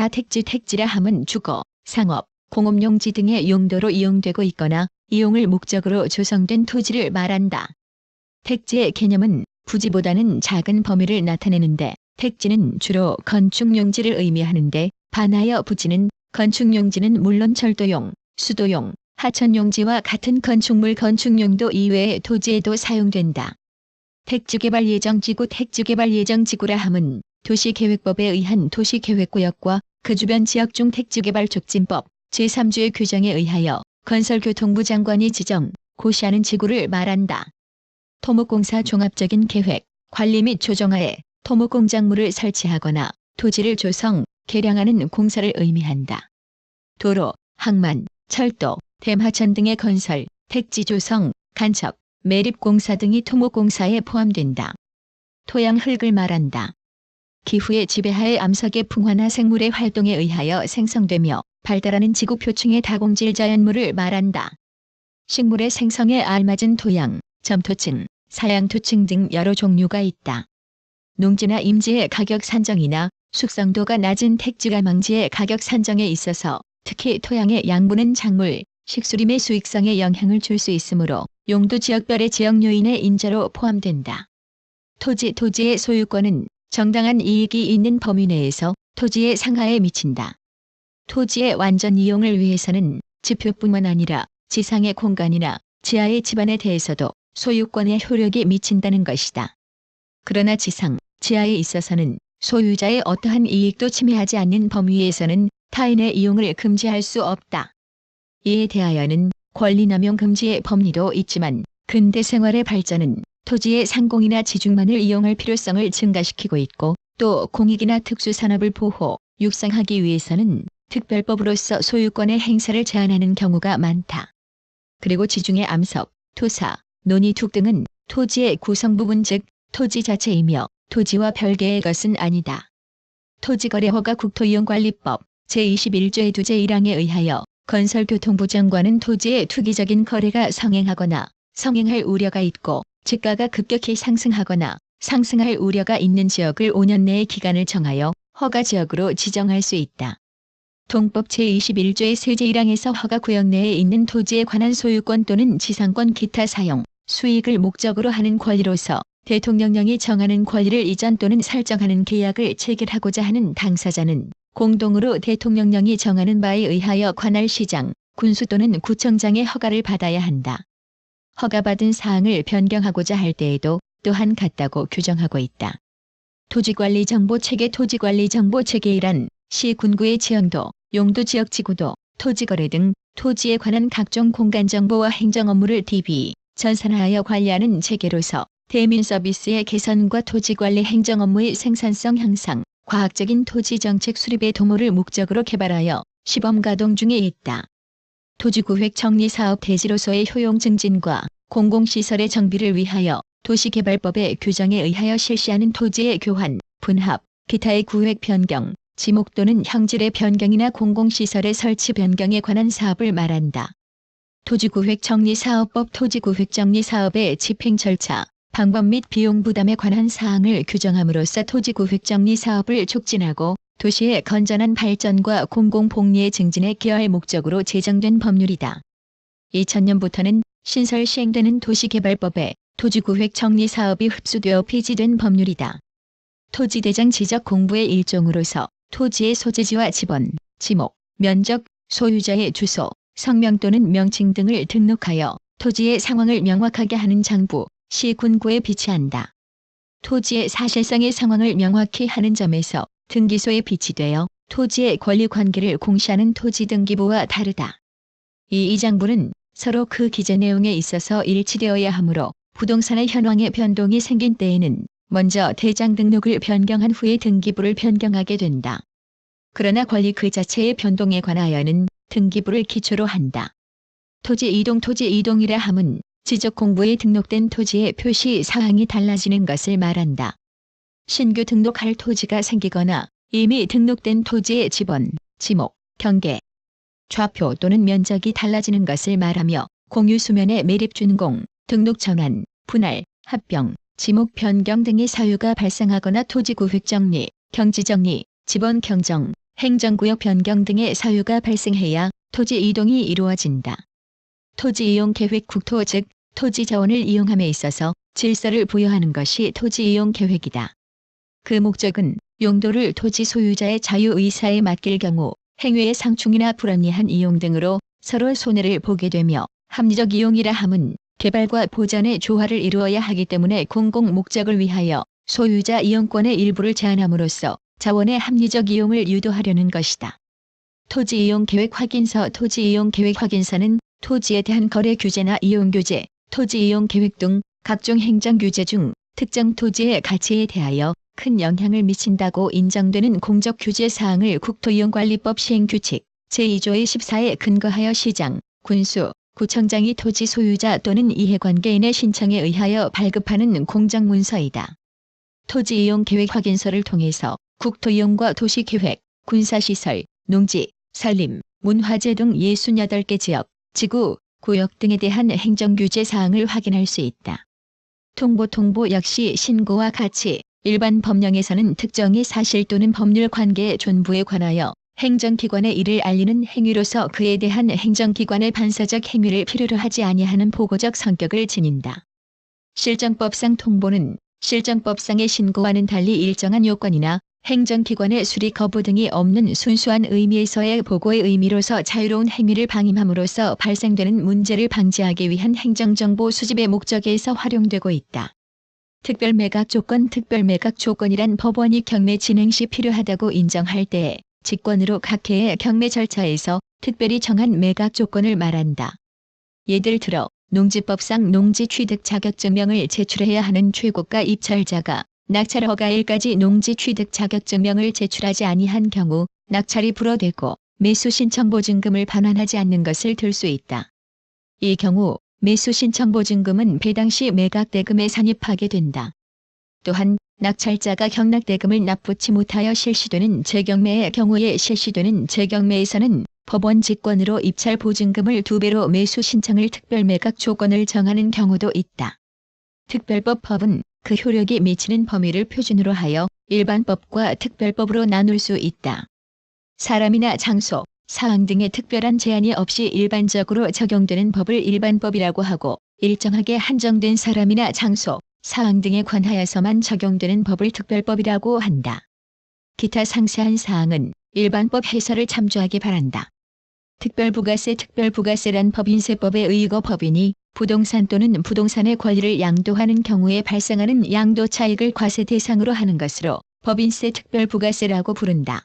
다 택지 택지라 함은 주거, 상업, 공업용지 등의 용도로 이용되고 있거나 이용을 목적으로 조성된 토지를 말한다. 택지의 개념은 부지보다는 작은 범위를 나타내는데 택지는 주로 건축용지를 의미하는데 반하여 부지는 건축용지는 물론 철도용, 수도용, 하천용지와 같은 건축물 건축용도 이외의 토지에도 사용된다. 택지개발 예정지구 택지개발 예정지구라 함은 도시계획법에 의한 도시계획구역과 그 주변 지역 중 택지개발 촉진법 제3주의 규정에 의하여 건설교통부 장관이 지정, 고시하는 지구를 말한다. 토목공사 종합적인 계획, 관리 및 조정하에 토목공작물을 설치하거나 토지를 조성, 개량하는 공사를 의미한다. 도로, 항만, 철도, 댐하천 등의 건설, 택지 조성, 간척, 매립공사 등이 토목공사에 포함된다. 토양 흙을 말한다. 기후의 지배하에 암석의 풍화나 생물의 활동에 의하여 생성되며 발달하는 지구 표층의 다공질 자연물을 말한다. 식물의 생성에 알맞은 토양, 점토층, 사양토층 등 여러 종류가 있다. 농지나 임지의 가격 산정이나 숙성도가 낮은 택지가 망지의 가격 산정에 있어서 특히 토양의 양분은 작물, 식수림의 수익성에 영향을 줄 수 있으므로 용도 지역별의 지역 요인의 인자로 포함된다. 토지 토지의 소유권은 정당한 이익이 있는 범위 내에서 토지의 상하에 미친다. 토지의 완전 이용을 위해서는 지표뿐만 아니라 지상의 공간이나 지하의 집안에 대해서도 소유권의 효력이 미친다는 것이다. 그러나 지상, 지하에 있어서는 소유자의 어떠한 이익도 침해하지 않는 범위에서는 타인의 이용을 금지할 수 없다. 이에 대하여는 권리남용 금지의 법리도 있지만 근대 생활의 발전은 토지의 상공이나 지중만을 이용할 필요성을 증가시키고 있고 또 공익이나 특수산업을 보호, 육성하기 위해서는 특별법으로서 소유권의 행사를 제한하는 경우가 많다. 그리고 지중해 암석, 토사, 논이툭 등은 토지의 구성 부분 즉 토지 자체이며 토지와 별개의 것은 아니다. 토지거래허가 국토이용관리법 제21조의 두제 1항에 의하여 건설교통부 장관은 토지의 투기적인 거래가 성행하거나 성행할 우려가 있고 지가가 급격히 상승하거나 상승할 우려가 있는 지역을 5년 내의 기간을 정하여 허가 지역으로 지정할 수 있다. 동법 제21조의 세제 1항에서 허가 구역 내에 있는 토지에 관한 소유권 또는 지상권 기타 사용, 수익을 목적으로 하는 권리로서 대통령령이 정하는 권리를 이전 또는 설정하는 계약을 체결하고자 하는 당사자는 공동으로 대통령령이 정하는 바에 의하여 관할 시장, 군수 또는 구청장의 허가를 받아야 한다. 허가받은 사항을 변경하고자 할 때에도 또한 같다고 규정하고 있다. 토지관리정보체계 토지관리정보체계이란 시 군구의 지형도, 용도 지역 지구도, 토지거래 등 토지에 관한 각종 공간정보와 행정 업무를 DB, 전산하여 관리하는 체계로서 대민 서비스의 개선과 토지관리 행정 업무의 생산성 향상, 과학적인 토지 정책 수립의 도모를 목적으로 개발하여 시범 가동 중에 있다. 토지구획 정리사업 대지로서의 효용 증진과 공공시설의 정비를 위하여 도시개발법의 규정에 의하여 실시하는 토지의 교환, 분합, 기타의 구획 변경, 지목 또는 형질의 변경이나 공공시설의 설치 변경에 관한 사업을 말한다. 토지구획 정리사업법 토지구획 정리사업의 집행 절차, 방법 및 비용 부담에 관한 사항을 규정함으로써 토지구획 정리사업을 촉진하고 도시의 건전한 발전과 공공복리의 증진에 기여할 목적으로 제정된 법률이다. 2000년부터는 신설 시행되는 도시개발법에 토지구획 정리 사업이 흡수되어 폐지된 법률이다. 토지대장 지적 공부의 일종으로서 토지의 소재지와 지번, 지목, 면적, 소유자의 주소, 성명 또는 명칭 등을 등록하여 토지의 상황을 명확하게 하는 장부, 시 군구에 비치한다. 토지의 사실상의 상황을 명확히 하는 점에서 등기소에 비치되어 토지의 권리 관계를 공시하는 토지등기부와 다르다. 이 이장부는 서로 그 기재 내용에 있어서 일치되어야 하므로 부동산의 현황에 변동이 생긴 때에는 먼저 대장 등록을 변경한 후에 등기부를 변경하게 된다. 그러나 권리 그 자체의 변동에 관하여는 등기부를 기초로 한다. 토지 이동 토지 이동이라 함은 지적 공부에 등록된 토지의 표시 사항이 달라지는 것을 말한다. 신규 등록할 토지가 생기거나 이미 등록된 토지의 지번, 지목, 경계, 좌표 또는 면적이 달라지는 것을 말하며 공유 수면의 매립 준공, 등록 전환, 분할, 합병, 지목 변경 등의 사유가 발생하거나 토지 구획 정리, 경지 정리, 지번 경정, 행정구역 변경 등의 사유가 발생해야 토지 이동이 이루어진다. 토지 이용 계획 국토 즉 토지 자원을 이용함에 있어서 질서를 부여하는 것이 토지 이용 계획이다. 그 목적은 용도를 토지 소유자의 자유 의사에 맡길 경우 행위의 상충이나 불합리한 이용 등으로 서로 손해를 보게 되며 합리적 이용이라 함은 개발과 보전의 조화를 이루어야 하기 때문에 공공 목적을 위하여 소유자 이용권의 일부를 제한함으로써 자원의 합리적 이용을 유도하려는 것이다. 토지 이용 계획 확인서 토지 이용 계획 확인서는 토지에 대한 거래 규제나 이용 규제, 토지 이용 계획 등 각종 행정 규제 중 특정 토지의 가치에 대하여 큰 영향을 미친다고 인정되는 공적 규제 사항을 국토이용관리법 시행규칙 제2조의 14에 근거하여 시장, 군수, 구청장이 토지 소유자 또는 이해관계인의 신청에 의하여 발급하는 공정문서이다. 토지 이용 계획 확인서를 통해서 국토 이용과 도시 계획, 군사시설, 농지, 산림, 문화재 등 68개 지역, 지구, 구역 등에 대한 행정 규제 사항을 확인할 수 있다. 통보 통보 역시 신고와 같이 일반 법령에서는 특정의 사실 또는 법률 관계의 존부에 관하여 행정기관의 이를 알리는 행위로서 그에 대한 행정기관의 반사적 행위를 필요로 하지 아니하는 보고적 성격을 지닌다. 실정법상 통보는 실정법상의 신고와는 달리 일정한 요건이나 행정기관의 수리 거부 등이 없는 순수한 의미에서의 보고의 의미로서 자유로운 행위를 방임함으로써 발생되는 문제를 방지하기 위한 행정정보 수집의 목적에서 활용되고 있다. 특별 매각 조건 특별 매각 조건이란 법원이 경매 진행 시 필요하다고 인정할 때에 직권으로 각 해의 경매 절차에서 특별히 정한 매각 조건을 말한다. 예를 들어 농지법상 농지 취득 자격증명을 제출해야 하는 최고가 입찰자가 낙찰 허가일까지 농지 취득 자격증명을 제출하지 아니한 경우 낙찰이 불어되고 매수 신청 보증금을 반환하지 않는 것을 들 수 있다. 이 경우 매수 신청 보증금은 배당 시 매각 대금에 산입하게 된다. 또한 낙찰자가 경락 대금을 납부치 못하여 실시되는 재경매의 경우에 실시되는 재경매에서는 법원 직권으로 입찰 보증금을 두 배로 매수 신청을 특별 매각 조건을 정하는 경우도 있다. 특별법 법은 그 효력이 미치는 범위를 표준으로 하여 일반법과 특별법으로 나눌 수 있다. 사람이나 장소, 사항 등의 특별한 제한이 없이 일반적으로 적용되는 법을 일반법이라고 하고 일정하게 한정된 사람이나 장소, 사항 등에 관하여서만 적용되는 법을 특별법이라고 한다. 기타 상세한 사항은 일반법 해설을 참조하기 바란다. 특별부가세 특별부가세란 법인세법에 의거 법인이 부동산 또는 부동산의 권리를 양도하는 경우에 발생하는 양도 차익을 과세 대상으로 하는 것으로 법인세 특별부가세라고 부른다.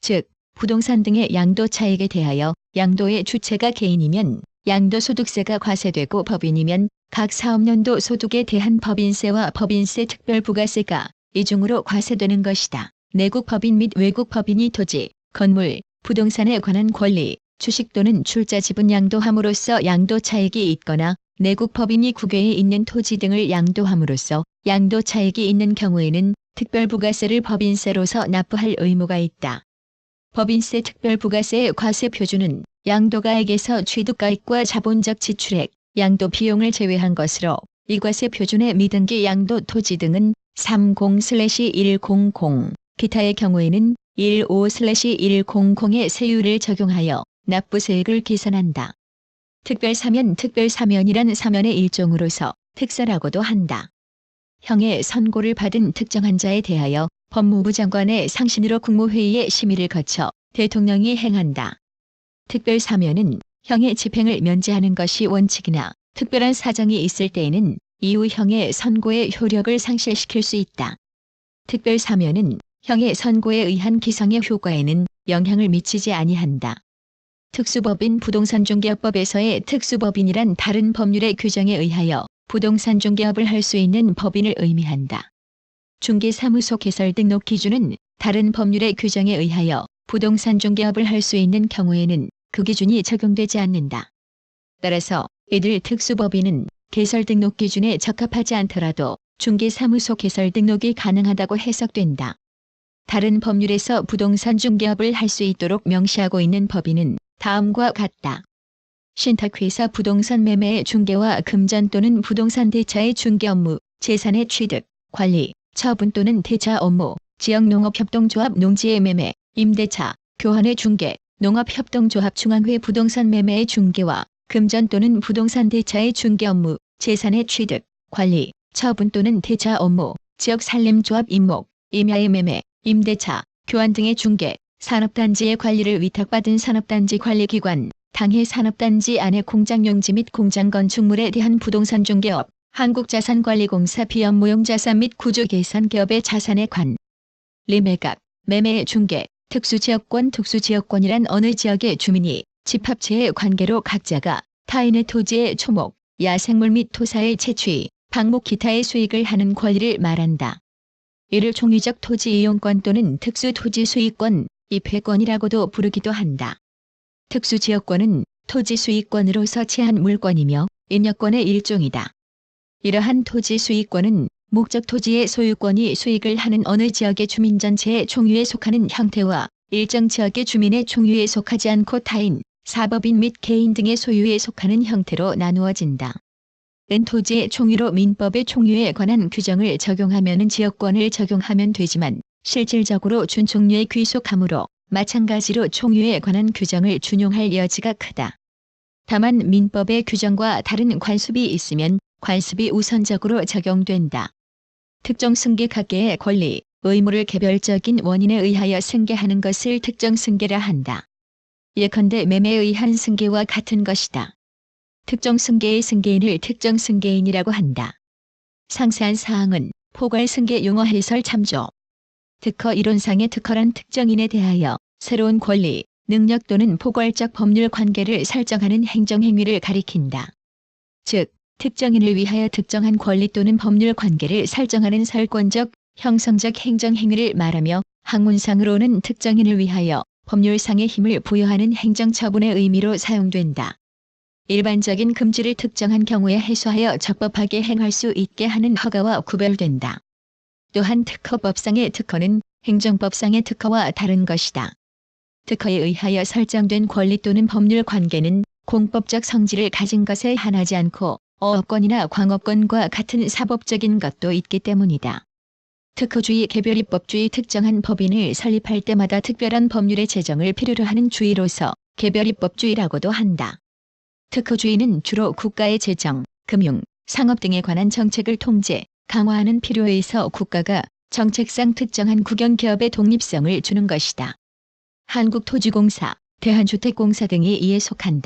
즉, 부동산 등의 양도 차익에 대하여 양도의 주체가 개인이면 양도소득세가 과세되고 법인이면 각 사업년도 소득에 대한 법인세와 법인세 특별부가세가 이중으로 과세되는 것이다. 내국 법인 및 외국 법인이 토지, 건물, 부동산에 관한 권리, 주식 또는 출자 지분 양도함으로써 양도 차익이 있거나 내국 법인이 국외에 있는 토지 등을 양도함으로써 양도 차익이 있는 경우에는 특별부가세를 법인세로서 납부할 의무가 있다. 법인세 특별부가세의 과세 표준은 양도가액에서 취득가액과 자본적 지출액, 양도 비용을 제외한 것으로 이 과세 표준의 미등기 양도 토지 등은 30/100, 기타의 경우에는 15/100의 세율을 적용하여 납부세액을 계산한다. 특별사면 특별사면이란 사면의 일종으로서 특사라고도 한다. 형의 선고를 받은 특정한 자에 대하여 법무부 장관의 상신으로 국무회의의 심의를 거쳐 대통령이 행한다. 특별사면은 형의 집행을 면제하는 것이 원칙이나 특별한 사정이 있을 때에는 이후 형의 선고의 효력을 상실시킬 수 있다. 특별사면은 형의 선고에 의한 기성의 효과에는 영향을 미치지 아니한다. 특수법인 부동산중개업법에서의 특수법인이란 다른 법률의 규정에 의하여 부동산 중개업을 할 수 있는 법인을 의미한다. 중개사무소 개설 등록 기준은 다른 법률의 규정에 의하여 부동산 중개업을 할 수 있는 경우에는 그 기준이 적용되지 않는다. 따라서 이들 특수법인은 개설 등록 기준에 적합하지 않더라도 중개사무소 개설 등록이 가능하다고 해석된다. 다른 법률에서 부동산 중개업을 할 수 있도록 명시하고 있는 법인은 다음과 같다. 신탁회사 부동산 매매의 중개와 금전 또는 부동산 대차의 중개 업무, 재산의 취득, 관리, 처분 또는 대차 업무, 지역농업협동조합 농지의 매매, 임대차, 교환의 중개, 농업협동조합 중앙회 부동산 매매의 중개와 금전 또는 부동산 대차의 중개 업무, 재산의 취득, 관리, 처분 또는 대차 업무, 지역 산림조합 임목, 임야의 매매, 임대차, 교환 등의 중개, 산업단지의 관리를 위탁받은 산업단지 관리기관, 당해 산업단지 안의 공장 용지 및 공장 건축물에 대한 부동산 중개업, 한국자산관리공사 비업무용자산 및 구조계산기업의 자산의 관, 리매각, 매매의 중개, 특수지역권 특수지역권이란 어느 지역의 주민이 집합체의 관계로 각자가 타인의 토지의 초목, 야생물 및 토사의 채취, 방목 기타의 수익을 하는 권리를 말한다. 이를 종류적 토지 이용권 또는 특수 토지 수익권, 입회권이라고도 부르기도 한다. 특수지역권은 토지 수익권으로서 취한 물권이며 임야권의 일종이다. 이러한 토지 수익권은 목적 토지의 소유권이 수익을 하는 어느 지역의 주민 전체의 총유에 속하는 형태와 일정 지역의 주민의 총유에 속하지 않고 타인, 사법인 및 개인 등의 소유에 속하는 형태로 나누어진다. 은 토지의 총유로 민법의 총유에 관한 규정을 적용하면 지역권을 적용하면 되지만 실질적으로 준총유에 귀속하므로 마찬가지로 총유에 관한 규정을 준용할 여지가 크다. 다만 민법의 규정과 다른 관습이 있으면 관습이 우선적으로 적용된다. 특정 승계 각계의 권리, 의무를 개별적인 원인에 의하여 승계하는 것을 특정 승계라 한다. 예컨대 매매에 의한 승계와 같은 것이다. 특정 승계의 승계인을 특정 승계인이라고 한다. 상세한 사항은 포괄 승계 용어 해설 참조. 특허 이론상의 특허란 특정인에 대하여 새로운 권리, 능력 또는 포괄적 법률 관계를 설정하는 행정 행위를 가리킨다. 즉, 특정인을 위하여 특정한 권리 또는 법률 관계를 설정하는 설권적, 형성적 행정 행위를 말하며 학문상으로는 특정인을 위하여 법률상의 힘을 부여하는 행정처분의 의미로 사용된다. 일반적인 금지를 특정한 경우에 해소하여 적법하게 행할 수 있게 하는 허가와 구별된다. 또한 특허법상의 특허는 행정법상의 특허와 다른 것이다. 특허에 의하여 설정된 권리 또는 법률 관계는 공법적 성질을 가진 것에 한하지 않고 어업권이나 광업권과 같은 사법적인 것도 있기 때문이다. 특허주의 개별입법주의 특정한 법인을 설립할 때마다 특별한 법률의 제정을 필요로 하는 주의로서 개별입법주의라고도 한다. 특허주의는 주로 국가의 재정, 금융, 상업 등에 관한 정책을 통제, 강화하는 필요에서 국가가 정책상 특정한 국영기업의 독립성을 주는 것이다. 한국토지공사, 대한주택공사 등이 이에 속한다.